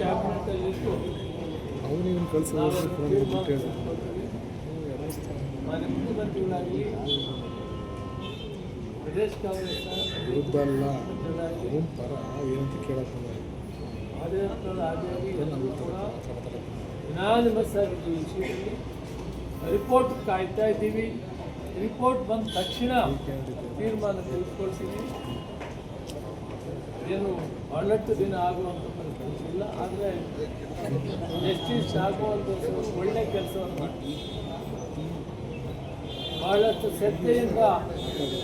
ಕ್ಯಾಬಿನೆಟಲ್ಲಿ ಇಟ್ಟು ಅವನು ಇವನು ಕಳ್ಸೋದು. ಮಾನ್ಯ ಮುಖ್ಯಮಂತ್ರಿಗಳಾಗಲಿ ಪ್ರದೇಶ್ ಕಾಂಗ್ರೆಸ್ ವಿರುದ್ಧ ಅಲ್ಲ ಅವನ ಪರ ಏನಂತ ಕೇಳಕ್ಕೆ ಆಡಳಿತದ ಯುನಾನಿಮಸ್ ಆಗಿದ್ದು ಈ ವಿಷಯದಲ್ಲಿ ರಿಪೋರ್ಟ್ ಕಾಯ್ತಾ ಇದ್ದೀವಿ. ರಿಪೋರ್ಟ್ ಬಂದ ತಕ್ಷಣ ತೀರ್ಮಾನ ತೆಗೆದುಕೊಳ್ತೀವಿ. ಏನು ಬಹಳಷ್ಟು ದಿನ ಆಗುವಂಥ ಪರಿಸ್ಥಿತಿ ಇಲ್ಲ, ಆದರೆ ಜಸ್ಟಿಸ್ ಆಗುವಂಥ ಒಂದು ಒಳ್ಳೆ ಕೆಲಸವನ್ನು ಮಾಡ್ತೀವಿ ಬಹಳಷ್ಟು ಶ್ರದ್ಧೆಯಿಂದ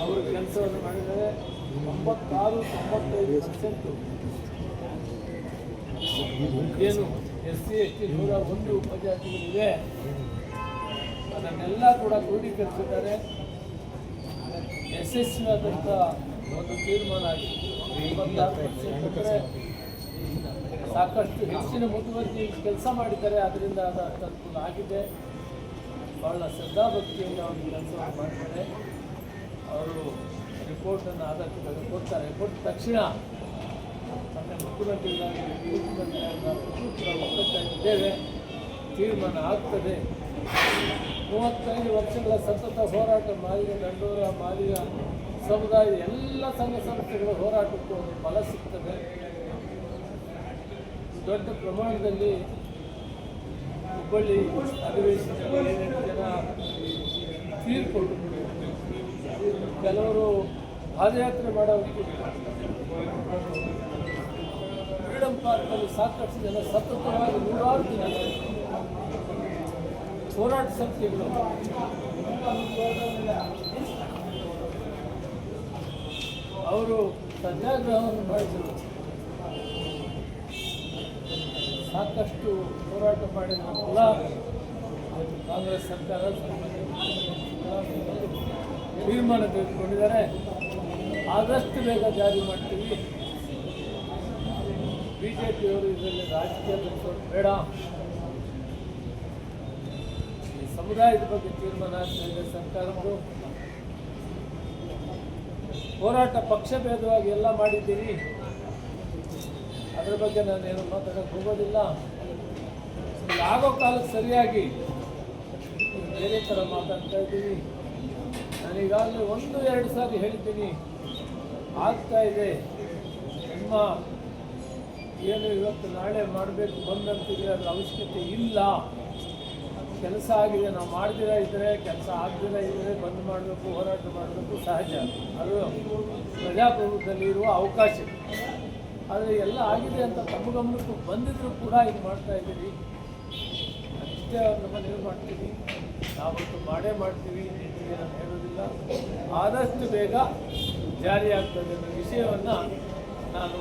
ಅವರು ಕೆಲಸವನ್ನು ಮಾಡಿದರೆ ತೊಂಬತ್ತಾರು, ತೊಂಬತ್ತೈದು ಪರ್ಸೆಂಟು ಏನು ಎಸ್ ಸಿ, ಎಸ್ ಟಿ ನೂರ ಒಂದು ಉಪಜಾತಿಗಳಿವೆ. ಅದನ್ನೆಲ್ಲ ಕೂಡ ಕ್ರೋಢೀಕರಿಸಿದ್ದಾರೆ ಯಶಸ್ವಿಯಾದಂಥ ಒಂದು ತೀರ್ಮಾನ ಆಗಿದೆ. ಇಪ್ಪತ್ತಾರು ಪರ್ಸೆಂಟ್ ಸಾಕಷ್ಟು ಹೆಚ್ಚಿನ ಮುತುವರ್ಜಿ ಕೆಲಸ ಮಾಡಿದ್ದಾರೆ ಅದರಿಂದ ಅದು ಅನುಕೂಲ ಆಗಿದೆ. ಬಹಳ ಶ್ರದ್ಧಾಭಕ್ತಿಯಿಂದ ಅವರು ಕೆಲಸವನ್ನು ಮಾಡ್ತಾರೆ. ಅವರು ರಿಪೋರ್ಟನ್ನು ಆಧಾರಕ್ಕೆ ಕೊಡ್ತಾರೆ. ಕೊಟ್ಟ ತಕ್ಷಣ ಮತ್ತೆ ಮುಖ್ಯಮಂತ್ರಿಗಳಾಗಿ ಇದ್ದೇವೆ ತೀರ್ಮಾನ ಆಗ್ತದೆ. ಮೂವತ್ತೈದು ವರ್ಷಗಳ ಸತತ ಹೋರಾಟ, ಮಾದಿಗ ದಂಡೋರ ಮಾದಿಗ ಸಮುದಾಯದ ಎಲ್ಲ ಸಂಘ ಸಂಸ್ಥೆಗಳ ಹೋರಾಟಕ್ಕೂ ಫಲ ಸಿಗ್ತದೆ. ದೊಡ್ಡ ಪ್ರಮಾಣದಲ್ಲಿ ಹುಬ್ಬಳ್ಳಿ ಏನೆಂಟು ಜನ ಕೆಲವರು ಪಾದಯಾತ್ರೆ ಮಾಡೋದಕ್ಕೆ ಫ್ರೀಡಮ್ ಪಾರ್ಕಲ್ಲಿ ಸಾಕಷ್ಟು ಜನ ಸತತವಾಗಿ ನೂರಾರು ದಿನ ಹೋರಾಟ ಸಂಸ್ಥೆಗಳು ಅವರು ಸತ್ಯಾಗ್ರಹವನ್ನು ಮಾಡಿದರು. ಸಾಕಷ್ಟು ಹೋರಾಟ ಮಾಡಿದ್ರೆಲ್ಲ ಕಾಂಗ್ರೆಸ್ ಸರ್ಕಾರ ತೀರ್ಮಾನ ತೆಗೆದುಕೊಂಡಿದ್ದಾರೆ. ಆದಷ್ಟು ಬೇಗ ಜಾರಿ ಮಾಡ್ತೀವಿ. ಬಿ ಜೆ ಪಿಯವರು ಇದರಲ್ಲಿ ರಾಜಕೀಯ ನಡೆಸೋದು ಬೇಡ. ಈ ಸಮುದಾಯದ ಬಗ್ಗೆ ತೀರ್ಮಾನ ಆಗ್ತಾ ಇದೆ ಸರ್ಕಾರಗಳು ಹೋರಾಟ ಪಕ್ಷಭೇದವಾಗಿ ಎಲ್ಲ ಮಾಡಿದ್ದೀರಿ. ಅದ್ರ ಬಗ್ಗೆ ನಾನು ಏನು ಮಾತಾಡೋಕ್ಕೆ ಹೋಗೋದಿಲ್ಲ. ಆಗೋ ಕಾಲಕ್ಕೆ ಸರಿಯಾಗಿ ಬೇರೆ ಥರ ಮಾತಾಡ್ತಾ ನಾನು ನಾನೀಗಾಗಲೇ ಒಂದು, ಎರಡು ಸಾರಿ ಹೇಳ್ತೀನಿ ಆಗ್ತಾ ಇದೆ. ನಿಮ್ಮ ಏನು ಇವತ್ತು ನಾಳೆ ಮಾಡಬೇಕು, ಬಂದಂತಿದ್ರೆ ಅದರ ಅವಶ್ಯಕತೆ ಇಲ್ಲ. ಕೆಲಸ ಆಗಿದೆ, ನಾವು ಮಾಡ್ದಿರ ಇದ್ದರೆ ಕೆಲಸ ಆಗ್ದಿರ ಇದ್ದರೆ ಬಂದ್ ಮಾಡಬೇಕು, ಹೋರಾಟ ಮಾಡಬೇಕು, ಸಹಜ. ಅದು ಪ್ರಜಾಪ್ರಭುತ್ವದಲ್ಲಿ ಇರುವ ಅವಕಾಶ. ಆದರೆ ಎಲ್ಲ ಆಗಿದೆ ಅಂತ ತಮ್ಮ ಗಮನಕ್ಕೂ ಬಂದಿದ್ರು ಕೂಡ ಇದು ಮಾಡ್ತಾ ಇದ್ದೀವಿ. ಅಷ್ಟೇ ಅವ್ರ ನೀವು ಮಾಡ್ತೀವಿ. ನಾವಂತೂ ಮಾಡೇ ಮಾಡ್ತೀವಿ ನಾನು ಹೇಳೋದಿಲ್ಲ ಆದಷ್ಟು ಬೇಗ ಜಾರಿ ಆಗ್ತದೆ ಅನ್ನೋ ವಿಷಯವನ್ನು ನಾನು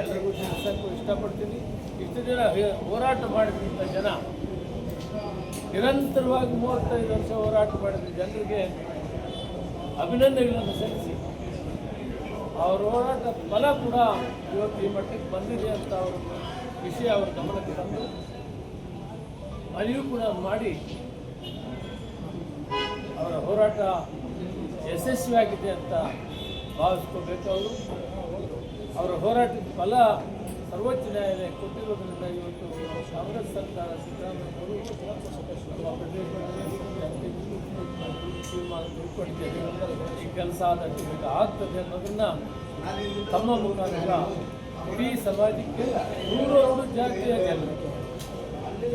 ಎಲ್ಲರಿಗೂ ತಿಳಿಸೋಕ್ಕೂ ಇಷ್ಟಪಡ್ತೀನಿ. ಇಷ್ಟು ಜನ ಹೋರಾಟ ಮಾಡಿದಂಥ ಜನ ನಿರಂತರವಾಗಿ ಮೂವತ್ತೈದು ವರ್ಷ ಹೋರಾಟ ಮಾಡಿದ ಜನರಿಗೆ ಅಭಿನಂದನೆಗಳನ್ನು ಸಲ್ಲಿಸಿ. ಅವರ ಹೋರಾಟ ಫಲ ಕೂಡ ಇವತ್ತು ಈ ಮಟ್ಟಕ್ಕೆ ಬಂದಿದೆ ಅಂತ ಅವರ ವಿಷಯ ಅವರ ಗಮನಕ್ಕೆ ತಂದು ಅರಿವು ಕೂಡ ಮಾಡಿ ಅವರ ಹೋರಾಟ ಯಶಸ್ವಿಯಾಗಿದೆ ಅಂತ ಭಾವಿಸ್ಕೋಬೇಕು ಅವರು. ಅವರ ಹೋರಾಟದ ಫಲ ಸರ್ವೋಚ್ಚ ನ್ಯಾಯಾಲಯ ಕೊಟ್ಟಿರೋದ್ರಿಂದ ಇವತ್ತು ಕಾಂಗ್ರೆಸ್ ಸರ್ಕಾರ ಪ್ರದೇಶದಲ್ಲಿ ತೀರ್ಮಾನ ತೆಗೆದುಕೊಂಡಿದ್ದೇವೆ ಈ ಕೆಲಸ ಆದಷ್ಟು ಬೇಗ ಆಗ್ತದೆ ಅನ್ನೋದನ್ನ ತಮ್ಮ ಮುಖಾಂತರ ಇಡೀ ಸಮಾಜಕ್ಕೆ ನೂರ ಒಂದು ಜಾತಿಯ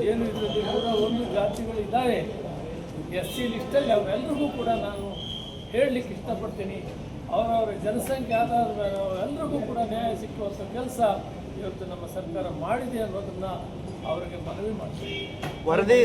ಏನು ಇದರಲ್ಲಿ ನೂರ ಒಂದು ಜಾತಿಗಳು ಇದ್ದಾರೆ ಎಸ್ ಸಿ ಲಿಸ್ಟಲ್ಲಿ ಅವರೆಲ್ಲರಿಗೂ ಕೂಡ ನಾನು ಹೇಳಲಿಕ್ಕೆ ಇಷ್ಟಪಡ್ತೀನಿ ಅವರವರ ಜನಸಂಖ್ಯೆ ಆಧಾರದ ಮೇಲೆ ಅವರೆಲ್ಲರಿಗೂ ಕೂಡ ನ್ಯಾಯ ಸಿಕ್ಕುವಂಥ ಕೆಲಸ ಇವತ್ತು ನಮ್ಮ ಸರ್ಕಾರ ಮಾಡಿದೆ ಅನ್ನೋದನ್ನು ಅವರಿಗೆ ಮನವಿ ಮಾಡ್ತೀನಿ. ವರದಿ